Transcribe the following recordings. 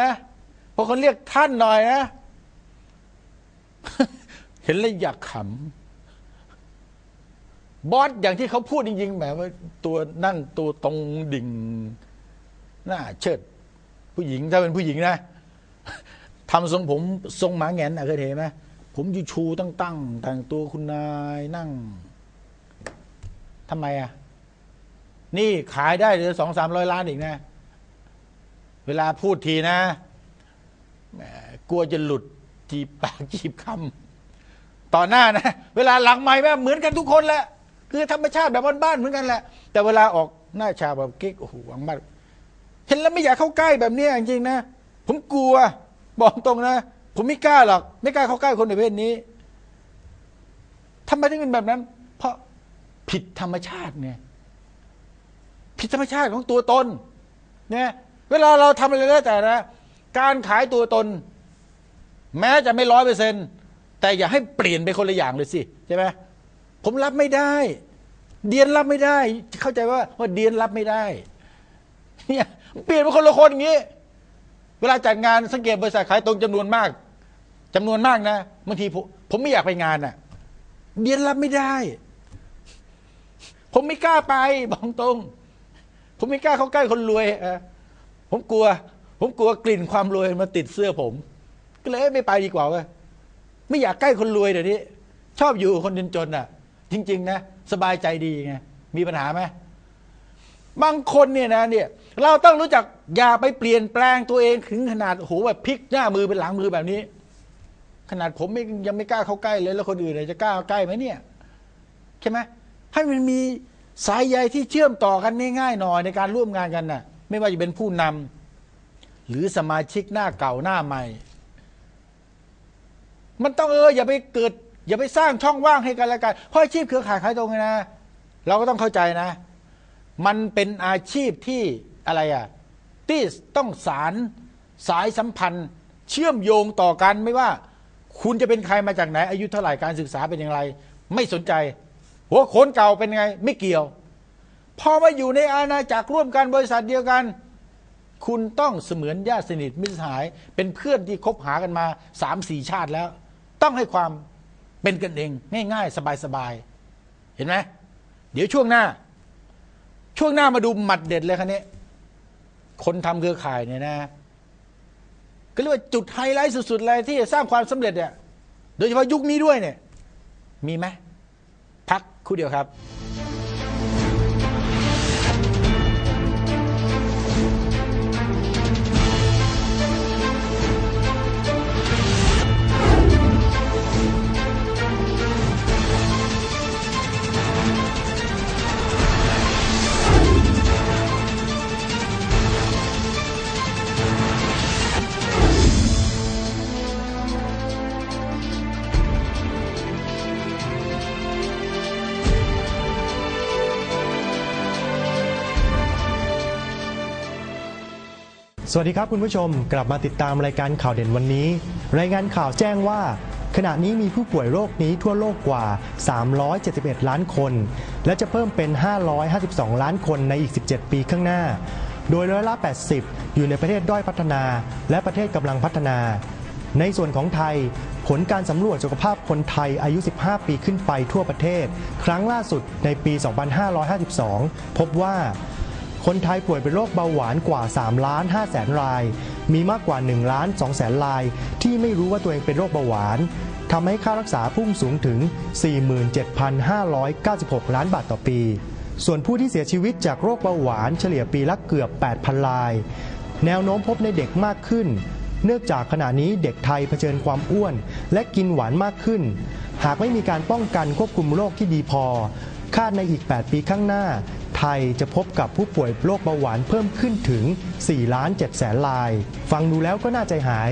นะพอคนเรียกท่านหน่อยนะ เห็นแล้วอยากขำบอสอย่างที่เขาพูดจริงๆแหมว่าตัวนั่งตัวตรงดิ่งหน้าเชิด ผู้หญิงถ้าเป็นผู้หญิงนะทำทรงผมทรงหมาแงนอะเคยเห็นไหมผมยูชูตั้งตั้งแต่งตัวคุณนายนั่งทำไมอะ นี่ขายได้เหลือสองสามร้อยล้านอีกนะ เวลาพูดทีนะกลัวจะหลุดจีบปากจีบคำต่อหน้านะ เวลาหลังไม้แม่เหมือนกันทุกคนแหละคือธรรมชาติแบบบ้านๆเหมือนกันแหละ แต่เวลาออกหน้าชาแบบเก๊กโอ้โหหวังมากเห็นแล้วไม่อยากเข้าใกล้แบบนี้จริงๆนะ ผมกลัวบอกตรงนะ ผมไม่กล้าหรอก ไม่กล้าเข้าใกล้คนในเพศนี้ทำไมถึงเป็นแบบนั้น เพราะผิดธรรมชาติไงผิดธรรมชาติของตัวตนเนี่ย เวลาเราทำอะไรแล้วแต่นะการขายตัวตน แม้จะไม่ร้อยเปอร์เซ็นแต่อย่าให้เปลี่ยนไปคนละอย่างเลยสิใช่ไหมผมรับไม่ได้ เดียนรับไม่ได้ เข้าใจว่าว่าเดียนรับไม่ได้เนี่ยเปลี่ยนเป็นคนละคนอย่างนี้ เวลาจัดงานสังเกตบริษัทขายตรงจำนวนมากจำนวนมากนะบางทีผมผมไม่อยากไปงานน่ะ เดียนรับไม่ได้ ผมไม่กล้าไปบอกตรง ผมไม่กล้าเข้าใกล้คนรวยออ ผมกลัว ผมกลัวกลิ่นความรวยมาติดเสื้อผม ก็เลยไม่ไปดีกว่าเว้ยไม่อยากใกล้คนรวยเดี๋ยวนี้ ชอบอยู่คนจนๆน่ะ จริง ๆ นะ สบายใจดีไงมีปัญหาไหมบางคนเนี่ยนะเนี่ย เราต้องรู้จักอย่าไปเปลี่ยนแปลงตัวเองถึงขนาดโอ้โหแบบพลิกหน้ามือเป็นหลังมือแบบนี้ ขนาดผมยังไม่กล้าเข้าใกล้เลย แล้วคนอื่นจะกล้าเข้าใกล้ไหมเนี่ยใช่ไหมให้มันมีสายใยที่เชื่อมต่อกันง่ายๆหน่อยในการร่วมงานกันน่ะ ไม่ว่าจะเป็นผู้นำหรือสมาชิกหน้าเก่าหน้าใหม่ มันต้องเอออย่าไปเกิด อย่าไปสร้างช่องว่างให้กันและกันเพราะอาชีพเครือข่ายขายตรงนะ เราก็ต้องเข้าใจนะ มันเป็นอาชีพที่อะไรอะที่ต้องสารสายสัมพันธ์ เชื่อมโยงต่อกันไม่ว่า คุณจะเป็นใครมาจากไหน อายุเท่าไหร่การศึกษาเป็นอย่างไร ไม่สนใจ หัวโขนเก่าเป็นไง ไม่เกี่ยว พอมาอยู่ในอาณาจักรร่วมกันบริษัทเดียวกัน คุณต้องเสมือนญาติสนิทมิตรสหาย เป็นเพื่อนที่คบหากันมาสามสี่ชาติแล้ว ต้องให้ความเป็นกันเอง ง่าย ๆ สบาย ๆ เห็นไหมเดี๋ยวช่วงหน้า ช่วงหน้ามาดูหมัดเด็ดเลยคันนี้ คนทำเครือข่ายเนี่ยนะก็เรียกว่าจุดไฮไลท์สุดๆเลยที่สร้างความสำเร็จเนี่ยโดยเฉพาะยุคนี้ด้วยเนี่ย มีไหมพักครู่เดียวครับ สวัสดีครับคุณผู้ชมกลับมาติดตามรายการข่าวเด่นวันนี้ รายงานข่าวแจ้งว่า ขณะนี้มีผู้ป่วยโรคนี้ทั่วโลกกว่า 371 ล้านคน และจะเพิ่มเป็น 552 ล้านคนในอีก 17 ปีข้างหน้า โดยร้อยละ 80 อยู่ในประเทศด้อยพัฒนา และประเทศกำลังพัฒนา ในส่วนของไทย ผลการสำรวจสุขภาพคนไทยอายุ 15 ปีขึ้นไปทั่วประเทศ ครั้งล่าสุดในปี 2552 พบว่า คนไทยป่วยเป็นโรคเบาหวานกว่า3ล้าน5แสนราย มีมากกว่า1ล้าน2แสนราย ที่ไม่รู้ว่าตัวเองเป็นโรคเบาหวานทำให้ค่ารักษาพุ่งสูงถึง 47,596 ล้านบาทต่อปี ส่วนผู้ที่เสียชีวิตจากโรคเบาหวานเฉลี่ยปีละเกือบ 8,000ราย แนวโน้มพบในเด็กมากขึ้น เนื่องจากขณะนี้เด็กไทยเผชิญความอ้วน และกินหวานมากขึ้น หากไม่มีการป้องกันควบคุมโรคที่ดีพอ คาดในอีก 8 ปีข้างหน้า ทยจะพบกับผู้ป่วยโรคเบาหวานเพิ่มขึ้นถึง 4 ล้าน7แสนราย ฟังดูแล้วก็น่าใจหาย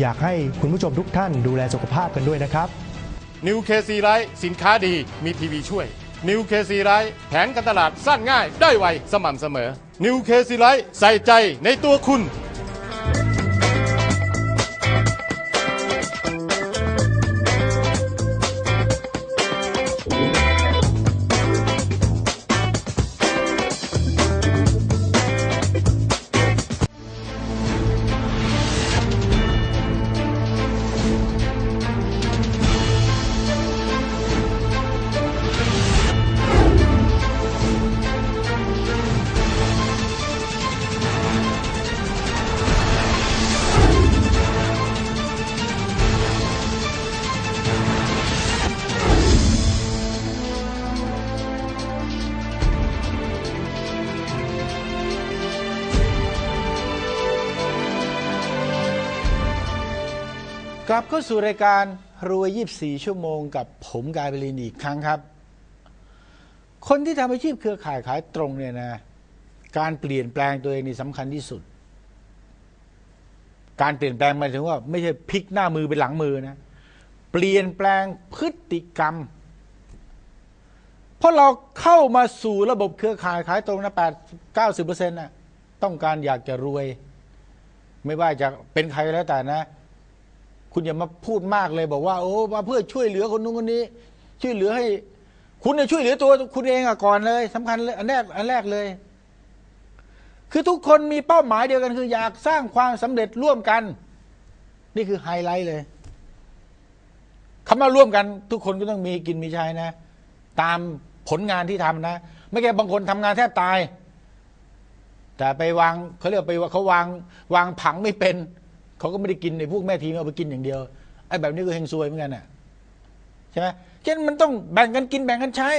อยากให้คุณผู้ชมทุกท่านดูแลสุขภาพกันด้วยนะครับนิวเคซีไรสินค้าดีมีทีวีช่วยนิวเคซีไรแผนการตลาดสั้นง่ายได้ไวสม่ำเสมอนิวเคซีไรใส่ใจในตัวคุณ กลับเข้าสู่รายการรวย24ชั่วโมงกับผมกายเบลินอีกครั้งครับ คนที่ทำอาชีพเครือข่ายขายตรงเนี่ยนะ การเปลี่ยนแปลงตัวเองนี่สำคัญที่สุด การเปลี่ยนแปลงหมายถึงว่า ไม่ใช่พลิกหน้ามือเป็นหลังมือนะ เปลี่ยนแปลงพฤติกรรม เพราะเราเข้ามาสู่ระบบเครือข่ายขายตรงนะแปดเก้าสิบเปอร์เซ็นต์นะต้องการอยากจะรวย ไม่ว่าจะเป็นใครแล้วแต่นะ คุณอย่ามาพูดมากเลยบอกว่าโอ้มาเพื่อช่วยเหลือคนนู้นคนนี้ ช่วยเหลือให้ คุณเนี่ยช่วยเหลือตัวคุณเองอะก่อนเลยสำคัญเลยอันแรกอันแรกเลย คือทุกคนมีเป้าหมายเดียวกันคือ อยากสร้างความสำเร็จร่วมกัน นี่คือไฮไลท์เลยคำว่าร่วมกัน ทุกคนก็ต้องมีกินมีใช้นะ ตามผลงานที่ทำนะ ไม่ใช่บางคนทำงานแทบตาย แต่ไปวางเขาเรียกไปว่าเขาวาง วางผังไม่เป็น เขาก็ไม่ได้กินในพวกแม่ทีมเอาไปกินอย่างเดียวไอ้แบบนี้ก็เฮงซวยเหมือนกันน่ะใช่ไหมเช่นมันต้องแบ่งกันกินแบ่งกันใช้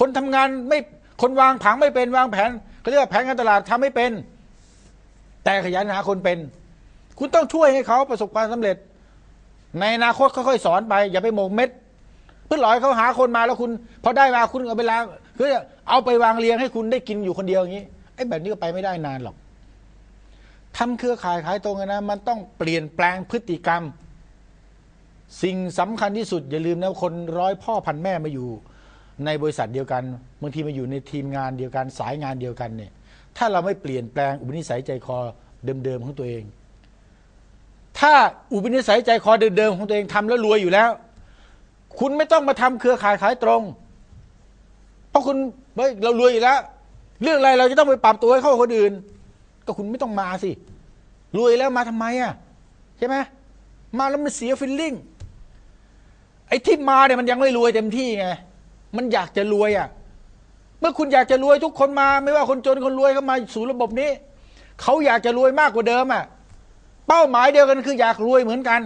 คนทำงานไม่คนวางผังไม่เป็นวางแผนเขาเรียกว่าแผนการตลาดทำไม่เป็น แต่ขยันหาคนเป็น คุณต้องช่วยให้เขาประสบความสำเร็จ ในอนาคตค่อยๆสอนไป อย่าไปโมงเม็ด เพื่อหลอยเขาหาคนมาแล้วคุณพอได้มาคุณเอาไปล้างคือเอาไปวางเรียงให้คุณได้กินอยู่คนเดียวอย่างนี้ไอ้แบบนี้ก็ไปไม่ได้นานหรอก ทำเครือข่ายขายตรงนะ มันต้องเปลี่ยนแปลงพฤติกรรม สิ่งสำคัญที่สุด อย่าลืมนะคนร้อยพ่อพันแม่มาอยู่ ในบริษัทเดียวกันบางทีมาอยู่ในทีมงานเดียวกันสายงานเดียวกันเนี่ย ถ้าเราไม่เปลี่ยนแปลงอุปนิสัยใจคอเดิมๆของตัวเอง ถ้าอุปนิสัยใจคอเดิมๆของตัวเองทำแล้วรวยอยู่แล้ว คุณไม่ต้องมาทำเครือข่ายขายตรง เพราะคุณเฮ้ยเรารวยอยู่แล้ว เรื่องอะไรเราจะต้องไปปรับตัวให้เข้ากับคนอื่น ก็คุณไม่ต้องมาสิรวยแล้วมาทำไมอะใช่ไหมมาแล้วมันเสียฟิลลิ่งไอ้ที่มาเนี่ยมันยังไม่รวยเต็มที่ไงมันอยากจะรวยอะ เมื่อคุณอยากจะรวยทุกคนมา ไม่ว่าคนจนคนรวยเข้ามาสู่ระบบนี้เขาอยากจะรวยมากกว่าเดิมอะ เป้าหมายเดียวกันคืออยากรวยเหมือนกัน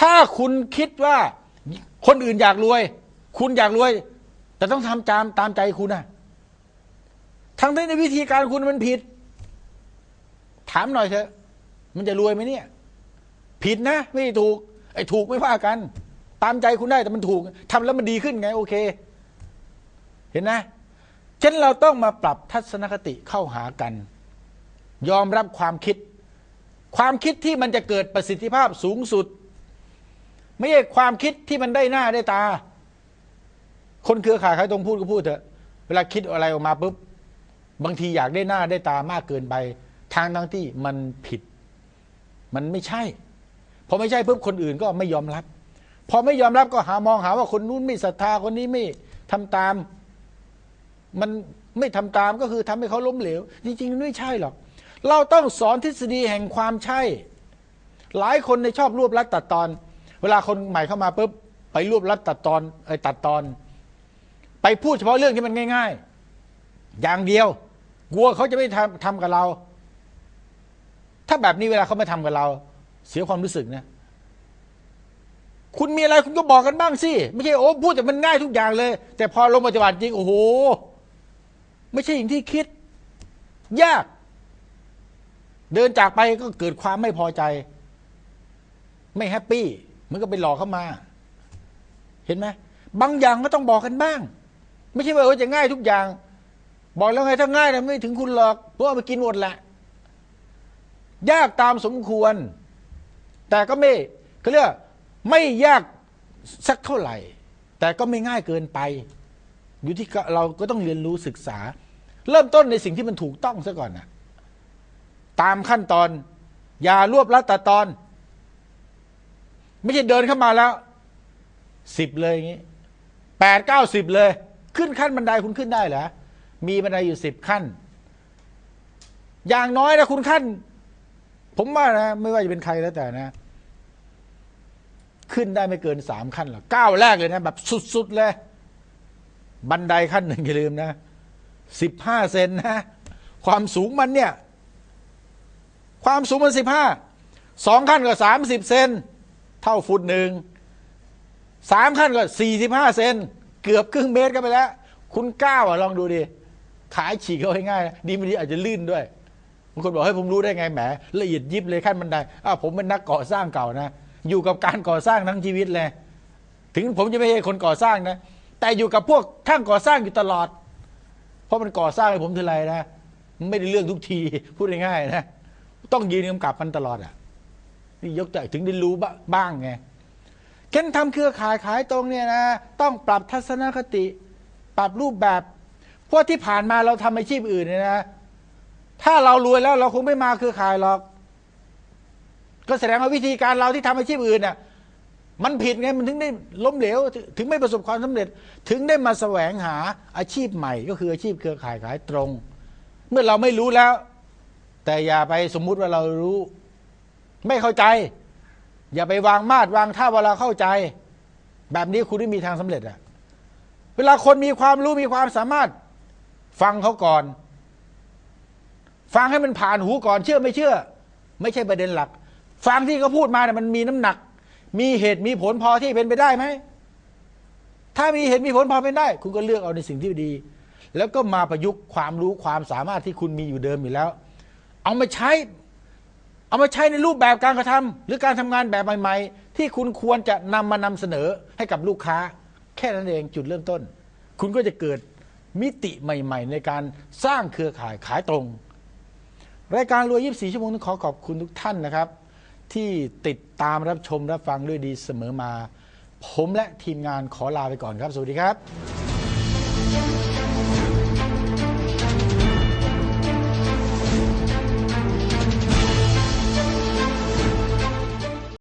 ถ้าคุณคิดว่าคนอื่นอยากรวย คุณอยากรวย แต่ต้องทำตามตามใจคุณนะ ทั้งที่ในวิธีการคุณมันผิด ถามหน่อยเถอะ มันจะรวยไหมเนี่ย ผิดนะ ไม่ถูก ไอ้ถูกไม่ว่ากัน ตามใจคุณได้แต่มันถูกทำแล้วมันดีขึ้นไง โอเค เห็นนะฉันเราต้องมาปรับทัศนคติเข้าหากัน ยอมรับความคิด ความคิดที่มันจะเกิดประสิทธิภาพสูงสุด ไม่ใช่ความคิดที่มันได้หน้าได้ตา คนเครือข่ายใครตรงพูดก็พูดเถอะ เวลาคิดอะไรออกมาปุ๊บ บางทีอยากได้หน้าได้ตามากเกินไปทางทั้งที่มันผิด มันไม่ใช่พอไม่ใช่ปุ๊บคนอื่นก็ไม่ยอมรับ พอไม่ยอมรับก็หามองหาว่าคนนู้นไม่ศรัทธาคนนี้ไม่ทำตาม มันไม่ทำตามก็คือทำให้เขาล้มเหลว จริงๆไม่ใช่หรอก เราต้องสอนทฤษฎีแห่งความใช่ หลายคนในชอบรวบรัดตัดตอน เวลาคนใหม่เข้ามาปุ๊บไปรวบรัดตัดตอนไอ้ตัดตอน ไปพูดเฉพาะเรื่องที่มันง่าย ๆ อย่างเดียว กลัวเขาจะไม่ทำทำกับเรา ถ้าแบบนี้เวลาเขาไม่ทำกับเรา เสียความรู้สึกนะ คุณมีอะไรคุณก็บอกกันบ้างสิ ไม่ใช่โอ้พูดแต่มันง่ายทุกอย่างเลย แต่พอลงปฏิบัติจริงโอ้โห ไม่ใช่อย่างที่คิด ยาก เดินจากไปก็เกิดความไม่พอใจ ไม่แฮปปี้มันก็ไปหลอกเข้ามา เห็นไหมบางอย่างก็ต้องบอกกันบ้าง ไม่ใช่ว่าจะง่ายทุกอย่าง บอกแล้วไงถ้าง่ายนะไม่ถึงคุณหรอกเพราะว่าไปกินหมดแหละ ยากตามสมควร แต่ก็ไม่เขาเรียกไม่ยากสักเท่าไหร่ แต่ก็ไม่ง่ายเกินไป อยู่ที่เราก็ต้องเรียนรู้ศึกษา เริ่มต้นในสิ่งที่มันถูกต้องซะก่อนนะตามขั้นตอน อย่ารวบลัดตัดตอน ไม่ใช่เดินเข้ามาแล้วสิบเลยอย่างนี้แปดเก้าสิบเลย ขึ้นขั้นบันไดคุณขึ้นได้เหรอ มีบันไดอยู่สิบขั้น อย่างน้อยนะคุณขั้น ผมว่านะ ไม่ว่าจะเป็นใครแล้วแต่นะ ขึ้นได้ไม่เกินสามขั้นหรอกก้าวแรกเลยนะ แบบสุดๆเลย บันไดขั้นหนึ่งอย่าลืมนะสิบห้าเซนนะ ความสูงมันเนี่ย ความสูงมันสิบห้าสองขั้นก็สามสิบเซนเท่าฟุตหนึ่งสามขั้นก็สี่สิบห้าเซนเกือบครึ่งเมตรก็ไปแล้ว คุณก้าวอะลองดูดิ ขายฉีกเขาง่ายๆดีไม่ดีอาจจะลื่นด้วยบางคนบอกให้ยผมรู้ได้ไงแหมละเอียดยิบเลยขั้นบันไดอ้าวผมเป็นนักก่อสร้างเก่านะ อยู่กับการก่อสร้างทั้งชีวิตเลย ถึงผมจะไม่ใช่คนก่อสร้างนะ แต่อยู่กับพวกช่างก่อสร้างอยู่ตลอด เพราะมันก่อสร้างให้ผมทีไรนะไม่ได้เรื่องทุกทีพูดง่ายๆนะ ต้องยืนกำกับมันตลอดอะนี่ยกแตัวถึงได้รู้บ้างไงเค้นทำเครือข่ายขายตรงเนี่ยนะ ต้องปรับทัศนคติ ปรับรูปแบบ ราะที่ผ่านมาเราทำอาชีพอื่นเนี่ยนะ ถ้าเรารวยแล้วเราคงไม่มาเครือข่ายหรอก ก็แสดงว่าวิธีการเราที่ทำอาชีพอื่นน่ะ มันผิดไงมันถึงได้ล้มเหลว ถึงไม่ประสบความสำเร็จ ถึงได้มาแสวงหาอาชีพใหม่ ก็คืออาชีพเครือข่ายขายตรง เมื่อเราไม่รู้แล้ว แต่อย่าไปสมมุติว่าเรารู้ ไม่เข้าใจ อย่าไปวางมาดวางท่าเว่าเข้าใจ แบบนี้คุณไม่มีทางสำเร็จอะเวลาคนมีความรู้มีความสามารถ ฟังเขาก่อน ฟังให้มันผ่านหูก่อนเชื่อไม่เชื่อ ไม่ใช่ประเด็นหลัก ฟังที่เขาพูดมาเนี่ยมันมีน้ำหนัก มีเหตุมีผลพอที่เป็นไปได้ไหมถ้ามีเหตุมีผลพอเป็นได้ คุณก็เลือกเอาในสิ่งที่ดี แล้วก็มาประยุกต์ความรู้ความสามารถที่คุณมีอยู่เดิมอยู่แล้ว เอามาใช้ เอามาใช้ในรูปแบบการกระทำหรือการทำงานแบบใหม่ ๆ ที่คุณควรจะนำมานำเสนอให้กับลูกค้า แค่นั้นเองจุดเริ่มต้น คุณก็จะเกิด มิติใหม่ ๆ ในการสร้างเครือข่ายขายตรง รายการรวย 24 ชั่วโมงต้องขอขอบคุณทุกท่านนะครับ ที่ติดตามรับชมรับฟังด้วยดีเสมอมา ผมและทีมงานขอลาไปก่อนครับ สวัสดีครับ